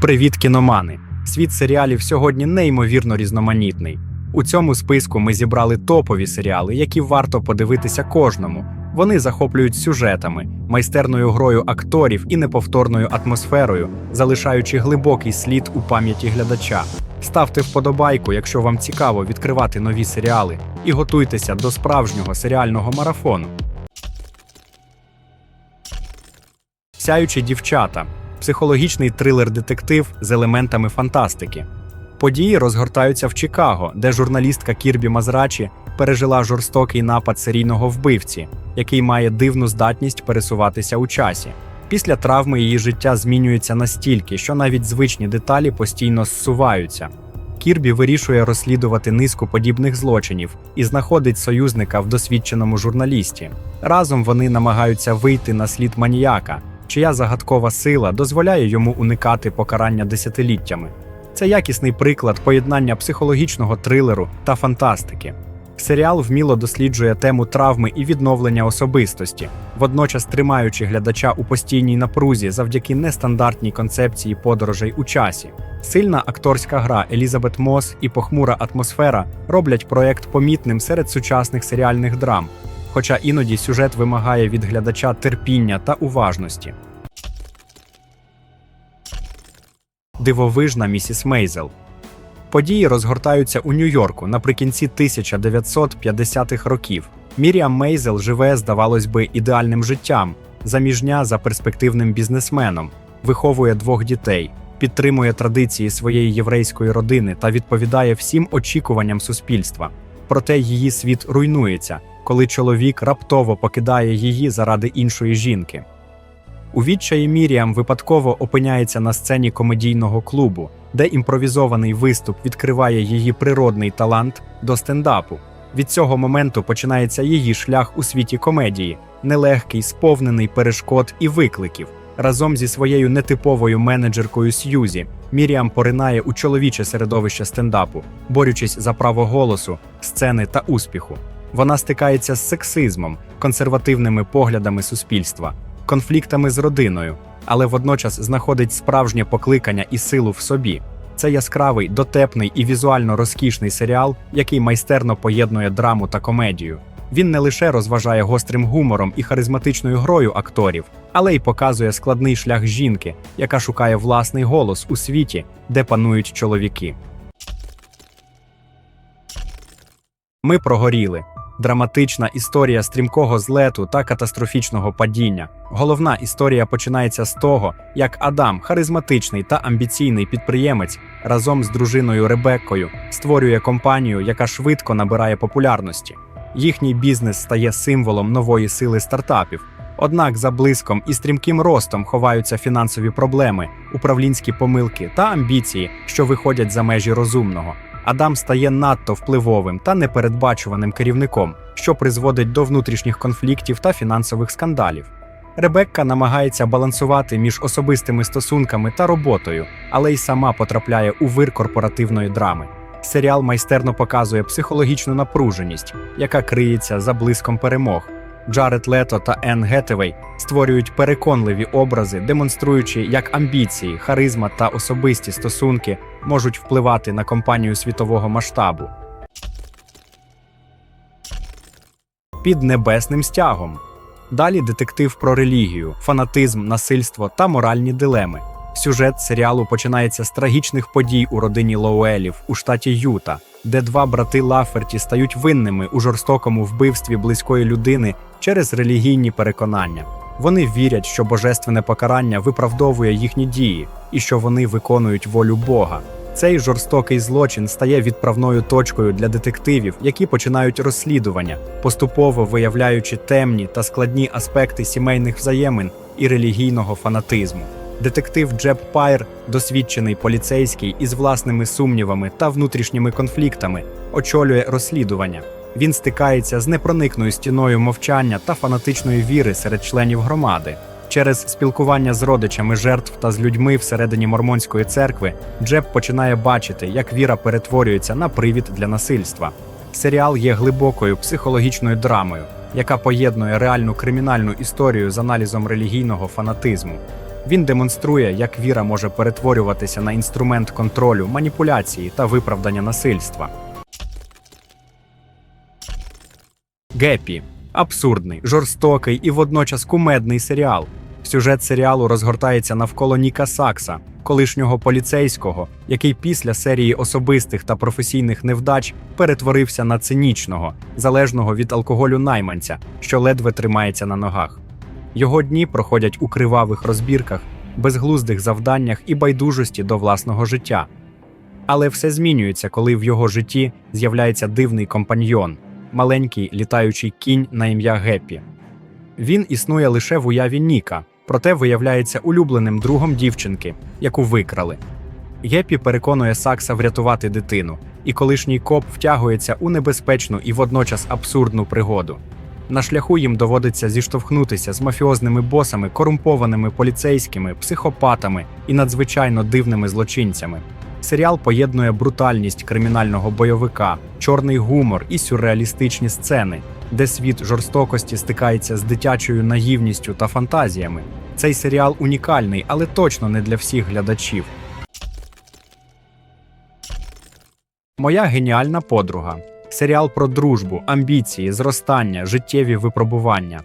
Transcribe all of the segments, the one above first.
Привіт, кіномани! Світ серіалів сьогодні неймовірно різноманітний. У цьому списку ми зібрали топові серіали, які варто подивитися кожному. Вони захоплюють сюжетами, майстерною грою акторів і неповторною атмосферою, залишаючи глибокий слід у пам'яті глядача. Ставте вподобайку, якщо вам цікаво відкривати нові серіали, і готуйтеся до справжнього серіального марафону. Сяючі дівчата психологічний трилер-детектив з елементами фантастики. Події розгортаються в Чикаго, де журналістка Кірбі Мазрачі пережила жорстокий напад серійного вбивці, який має дивну здатність пересуватися у часі. Після травми її життя змінюється настільки, що навіть звичні деталі постійно зсуваються. Кірбі вирішує розслідувати низку подібних злочинів і знаходить союзника в досвідченому журналісті. Разом вони намагаються вийти на слід маніяка, чия загадкова сила дозволяє йому уникати покарання десятиліттями. Це якісний приклад поєднання психологічного трилеру та фантастики. Серіал вміло досліджує тему травми і відновлення особистості, водночас тримаючи глядача у постійній напрузі завдяки нестандартній концепції подорожей у часі. Сильна акторська гра Елізабет Мос і похмура атмосфера роблять проект помітним серед сучасних серіальних драм, хоча іноді сюжет вимагає від глядача терпіння та уважності. Дивовижна місіс Мейзел. Події розгортаються у Нью-Йорку наприкінці 1950-х років. Міріам Мейзел живе, здавалось би, ідеальним життям, заміжня за перспективним бізнесменом, виховує двох дітей, підтримує традиції своєї єврейської родини та відповідає всім очікуванням суспільства. Проте її світ руйнується, коли чоловік раптово покидає її заради іншої жінки. У відчаї Міріам випадково опиняється на сцені комедійного клубу, де імпровізований виступ відкриває її природний талант до стендапу. Від цього моменту починається її шлях у світі комедії, нелегкий, сповнений перешкод і викликів. Разом зі своєю нетиповою менеджеркою Сьюзі Міріам поринає у чоловіче середовище стендапу, борючись за право голосу, сцени та успіху. Вона стикається з сексизмом, консервативними поглядами суспільства, конфліктами з родиною, але водночас знаходить справжнє покликання і силу в собі. Це яскравий, дотепний і візуально розкішний серіал, який майстерно поєднує драму та комедію. Він не лише розважає гострим гумором і харизматичною грою акторів, але й показує складний шлях жінки, яка шукає власний голос у світі, де панують чоловіки. Ми прогоріли. Драматична історія стрімкого злету та катастрофічного падіння. Головна історія починається з того, як Адам, харизматичний та амбіційний підприємець, разом з дружиною Ребеккою створює компанію, яка швидко набирає популярності. Їхній бізнес стає символом нової сили стартапів. Однак за блиском і стрімким ростом ховаються фінансові проблеми, управлінські помилки та амбіції, що виходять за межі розумного. Адам стає надто впливовим та непередбачуваним керівником, що призводить до внутрішніх конфліктів та фінансових скандалів. Ребекка намагається балансувати між особистими стосунками та роботою, але й сама потрапляє у вир корпоративної драми. Серіал майстерно показує психологічну напруженість, яка криється за блиском перемог. Джаред Лето та Енн Гетевей створюють переконливі образи, демонструючи, як амбіції, харизма та особисті стосунки можуть впливати на компанію світового масштабу. Під небесним стягом. Далі детектив про релігію, фанатизм, насильство та моральні дилеми. Сюжет серіалу починається з трагічних подій у родині Лоуелів у штаті Юта, де два брати Лаферті стають винними у жорстокому вбивстві близької людини через релігійні переконання. Вони вірять, що божественне покарання виправдовує їхні дії і що вони виконують волю Бога. Цей жорстокий злочин стає відправною точкою для детективів, які починають розслідування, поступово виявляючи темні та складні аспекти сімейних взаємин і релігійного фанатизму. Детектив Джеб Пайр, досвідчений поліцейський із власними сумнівами та внутрішніми конфліктами, очолює розслідування. Він стикається з непроникною стіною мовчання та фанатичної віри серед членів громади. Через спілкування з родичами жертв та з людьми всередині мормонської церкви Джеб починає бачити, як віра перетворюється на привід для насильства. Серіал є глибокою психологічною драмою, яка поєднує реальну кримінальну історію з аналізом релігійного фанатизму. Він демонструє, як віра може перетворюватися на інструмент контролю, маніпуляції та виправдання насильства. Геппі абсурдний, жорстокий і водночас кумедний серіал. Сюжет серіалу розгортається навколо Ніка Сакса, колишнього поліцейського, який після серії особистих та професійних невдач перетворився на цинічного, залежного від алкоголю найманця, що ледве тримається на ногах. Його дні проходять у кривавих розбірках, безглуздих завданнях і байдужості до власного життя. Але все змінюється, коли в його житті з'являється дивний компаньйон, маленький літаючий кінь на ім'я Геппі. Він існує лише в уяві Ніка, проте виявляється улюбленим другом дівчинки, яку викрали. Геппі переконує Сакса врятувати дитину, і колишній коп втягується у небезпечну і водночас абсурдну пригоду. На шляху їм доводиться зіштовхнутися з мафіозними босами, корумпованими поліцейськими, психопатами і надзвичайно дивними злочинцями. Серіал поєднує брутальність кримінального бойовика, чорний гумор і сюрреалістичні сцени, де світ жорстокості стикається з дитячою наївністю та фантазіями. Цей серіал унікальний, але точно не для всіх глядачів. Моя геніальна подруга. Серіал про дружбу, амбіції, зростання, життєві випробування.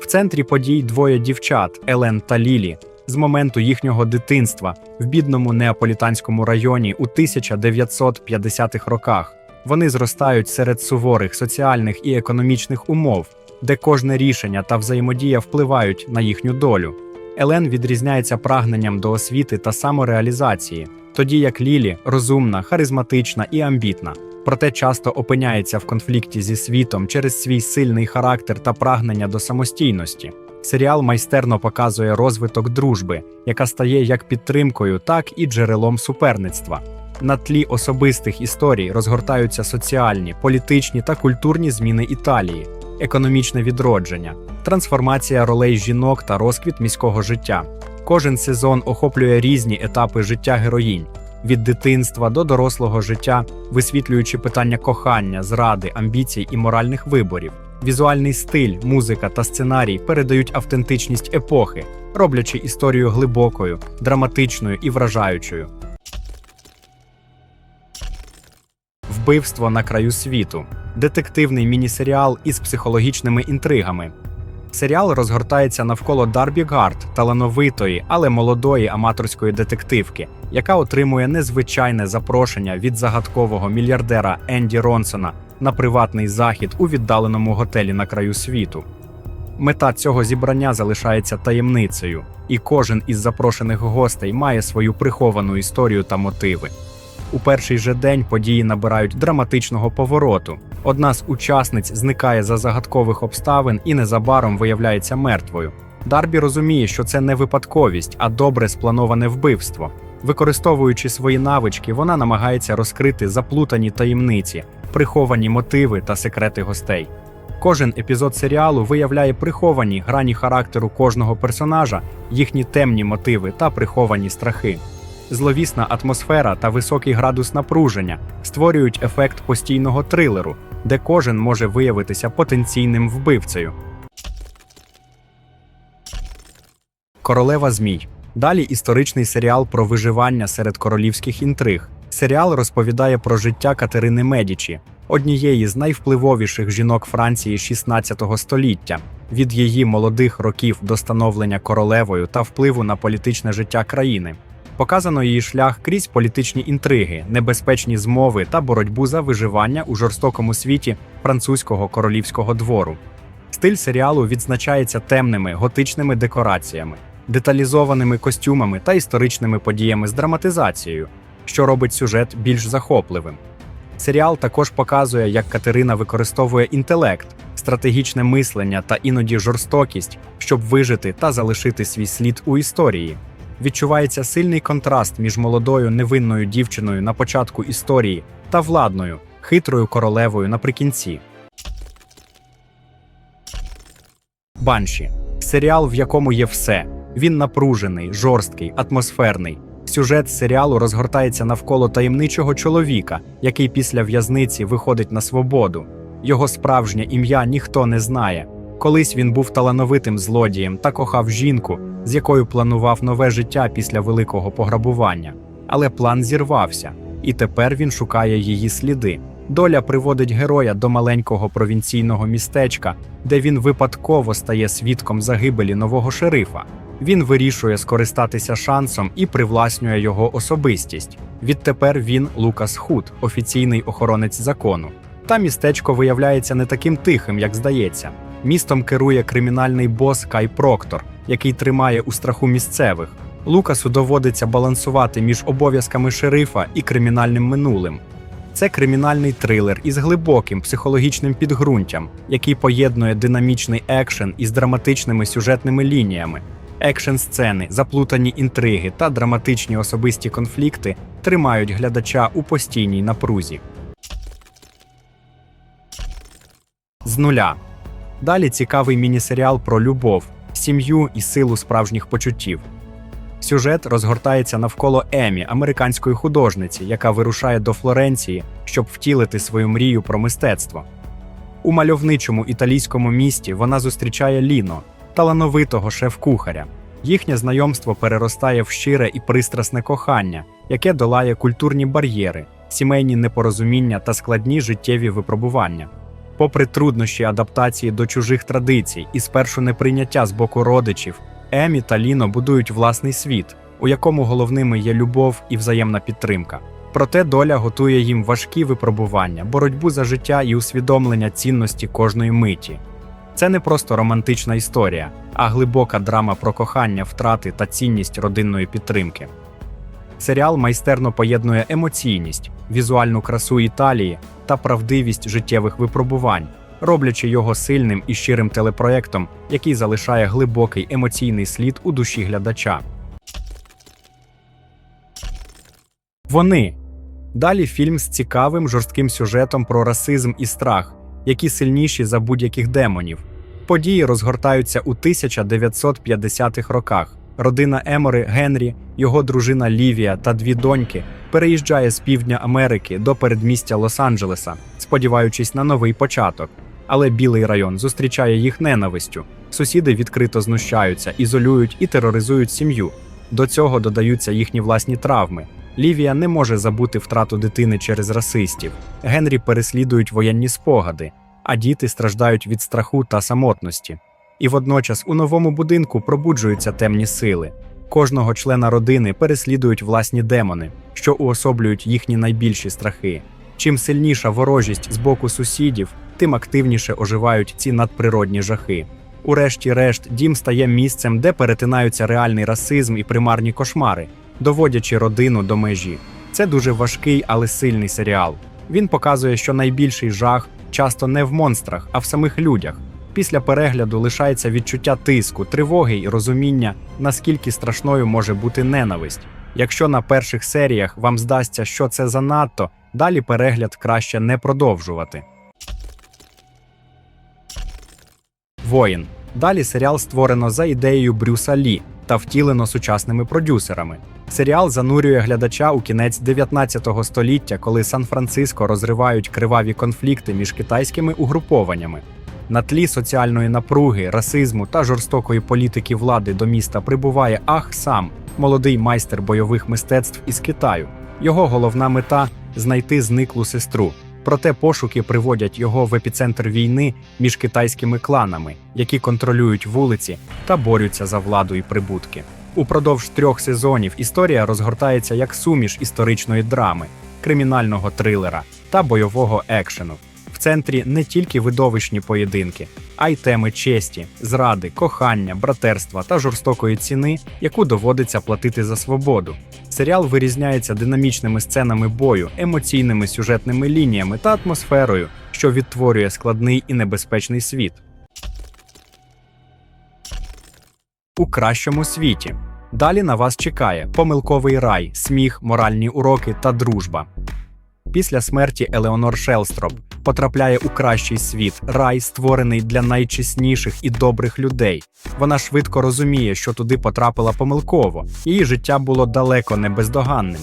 В центрі подій двоє дівчат Елен та Лілі з моменту їхнього дитинства в бідному неаполітанському районі у 1950-х роках. Вони зростають серед суворих соціальних і економічних умов, де кожне рішення та взаємодія впливають на їхню долю. Елен відрізняється прагненням до освіти та самореалізації, тоді як Лілі розумна, харизматична і амбітна, проте часто опиняється в конфлікті зі світом через свій сильний характер та прагнення до самостійності. Серіал майстерно показує розвиток дружби, яка стає як підтримкою, так і джерелом суперництва. На тлі особистих історій розгортаються соціальні, політичні та культурні зміни Італії, економічне відродження, трансформація ролей жінок та розквіт міського життя. Кожен сезон охоплює різні етапи життя героїнь від дитинства до дорослого життя, висвітлюючи питання кохання, зради, амбіцій і моральних виборів. Візуальний стиль, музика та сценарій передають автентичність епохи, роблячи історію глибокою, драматичною і вражаючою. Вбивство на краю світу детективний міні-серіал із психологічними інтригами. Серіал розгортається навколо Дарбі Гард, талановитої, але молодої аматорської детективки, яка отримує незвичайне запрошення від загадкового мільярдера Енді Ронсона на приватний захід у віддаленому готелі на краю світу. Мета цього зібрання залишається таємницею, і кожен із запрошених гостей має свою приховану історію та мотиви. У перший же день події набирають драматичного повороту. Одна з учасниць зникає за загадкових обставин і незабаром виявляється мертвою. Дарбі розуміє, що це не випадковість, а добре сплановане вбивство. Використовуючи свої навички, вона намагається розкрити заплутані таємниці, приховані мотиви та секрети гостей. Кожен епізод серіалу виявляє приховані грані характеру кожного персонажа, їхні темні мотиви та приховані страхи. Зловісна атмосфера та високий градус напруження створюють ефект постійного трилеру, де кожен може виявитися потенційним вбивцею. Королева Змій. Далі історичний серіал про виживання серед королівських інтриг. Серіал розповідає про життя Катерини Медічі, однієї з найвпливовіших жінок Франції 16 століття, від її молодих років до становлення королевою та впливу на політичне життя країни. Показано її шлях крізь політичні інтриги, небезпечні змови та боротьбу за виживання у жорстокому світі французького королівського двору. Стиль серіалу відзначається темними готичними декораціями, деталізованими костюмами та історичними подіями з драматизацією, що робить сюжет більш захопливим. Серіал також показує, як Катерина використовує інтелект, стратегічне мислення та іноді жорстокість, щоб вижити та залишити свій слід у історії. Відчувається сильний контраст між молодою невинною дівчиною на початку історії та владною, хитрою королевою наприкінці. Банші серіал, в якому є все. Він напружений, жорсткий, атмосферний. Сюжет серіалу розгортається навколо таємничого чоловіка, який після в'язниці виходить на свободу. Його справжнє ім'я ніхто не знає. Колись він був талановитим злодієм та кохав жінку, з якою планував нове життя після великого пограбування. Але план зірвався, і тепер він шукає її сліди. Доля приводить героя до маленького провінційного містечка, де він випадково стає свідком загибелі нового шерифа. Він вирішує скористатися шансом і привласнює його особистість. Відтепер він Лукас Худ, офіційний охоронець закону. Та містечко виявляється не таким тихим, як здається. Містом керує кримінальний бос Кай Проктор, який тримає у страху місцевих. Лукасу доводиться балансувати між обов'язками шерифа і кримінальним минулим. Це кримінальний трилер із глибоким психологічним підґрунтям, який поєднує динамічний екшен із драматичними сюжетними лініями. Екшен сцени, заплутані інтриги та драматичні особисті конфлікти тримають глядача у постійній напрузі. З нуля. Далі цікавий міні-серіал про любов, сім'ю і силу справжніх почуттів. Сюжет розгортається навколо Емі, американської художниці, яка вирушає до Флоренції, щоб втілити свою мрію про мистецтво. У мальовничому італійському місті вона зустрічає Ліно, талановитого шеф-кухаря. Їхнє знайомство переростає в щире і пристрасне кохання, яке долає культурні бар'єри, сімейні непорозуміння та складні життєві випробування. Попри труднощі адаптації до чужих традицій і спершу неприйняття з боку родичів, Емі та Ліно будують власний світ, у якому головними є любов і взаємна підтримка. Проте доля готує їм важкі випробування, боротьбу за життя і усвідомлення цінності кожної миті. Це не просто романтична історія, а глибока драма про кохання, втрати та цінність родинної підтримки. Серіал майстерно поєднує емоційність, візуальну красу Італії та правдивість життєвих випробувань, роблячи його сильним і щирим телепроектом, який залишає глибокий емоційний слід у душі глядача. Вони далі фільм з цікавим жорстким сюжетом про расизм і страх, які сильніші за будь-яких демонів. Події розгортаються у 1950-х роках. Родина Емори Генрі, його дружина Лівія та дві доньки переїжджає з півдня Америки до передмістя Лос-Анджелеса, сподіваючись на новий початок. Але білий район зустрічає їх ненавистю. Сусіди відкрито знущаються, ізолюють і тероризують сім'ю. До цього додаються їхні власні травми. Лівія не може забути втрату дитини через расистів. Генрі переслідують воєнні спогади, а діти страждають від страху та самотності. І водночас у новому будинку пробуджуються темні сили. Кожного члена родини переслідують власні демони, що уособлюють їхні найбільші страхи. Чим сильніша ворожість з боку сусідів, тим активніше оживають ці надприродні жахи. Урешті-решт, дім стає місцем, де перетинаються реальний расизм і примарні кошмари, доводячи родину до межі. Це дуже важкий, але сильний серіал. Він показує, що найбільший жах часто не в монстрах, а в самих людях. Після перегляду лишається відчуття тиску, тривоги і розуміння, наскільки страшною може бути ненависть. Якщо на перших серіях вам здасться, що це занадто, далі перегляд краще не продовжувати. Воїн. Далі серіал створено за ідеєю Брюса Лі та втілено сучасними продюсерами. Серіал занурює глядача у кінець 19 століття, коли Сан-Франциско розривають криваві конфлікти між китайськими угрупованнями. На тлі соціальної напруги, расизму та жорстокої політики влади до міста прибуває Ах Сам, молодий майстер бойових мистецтв із Китаю. Його головна мета знайти зниклу сестру. Проте пошуки приводять його в епіцентр війни між китайськими кланами, які контролюють вулиці та борються за владу і прибутки. Упродовж трьох сезонів історія розгортається як суміш історичної драми, кримінального трилера та бойового екшену. Центрі не тільки видовищні поєдинки, а й теми честі, зради, кохання, братерства та жорстокої ціни, яку доводиться платити за свободу. Серіал вирізняється динамічними сценами бою, емоційними сюжетними лініями та атмосферою, що відтворює складний і небезпечний світ. У кращому світі. Далі на вас чекає помилковий рай, сміх, моральні уроки та дружба. Після смерті Елеонор Шелстроп потрапляє у кращий світ, рай, створений для найчесніших і добрих людей. Вона швидко розуміє, що туди потрапила помилково, її життя було далеко не бездоганним.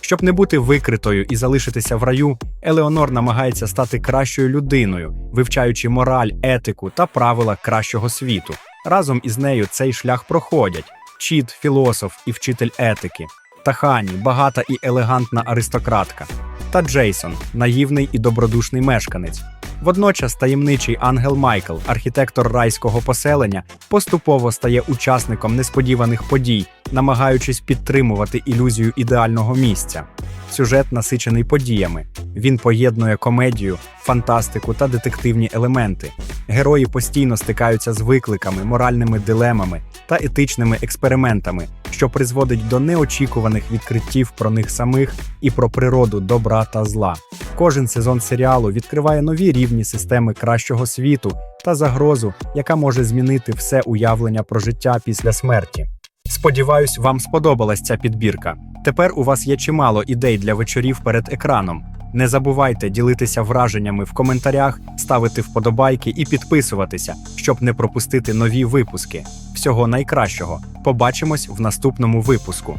Щоб не бути викритою і залишитися в раю, Елеонор намагається стати кращою людиною, вивчаючи мораль, етику та правила кращого світу. Разом із нею цей шлях проходять Чіт, філософ і вчитель етики, Тахані, багата і елегантна аристократка, та Джейсон, наївний і добродушний мешканець. Водночас таємничий ангел Майкл, архітектор райського поселення, поступово стає учасником несподіваних подій, намагаючись підтримувати ілюзію ідеального місця. Сюжет насичений подіями. Він поєднує комедію, фантастику та детективні елементи. Герої постійно стикаються з викликами, моральними дилемами та етичними експериментами, що призводить до неочікуваних відкриттів про них самих і про природу добра та зла. Кожен сезон серіалу відкриває нові рівні системи кращого світу та загрозу, яка може змінити все уявлення про життя після смерті. Сподіваюсь, вам сподобалась ця підбірка. Тепер у вас є чимало ідей для вечорів перед екраном. Не забувайте ділитися враженнями в коментарях, ставити вподобайки і підписуватися, щоб не пропустити нові випуски. Всього найкращого. Побачимось в наступному випуску.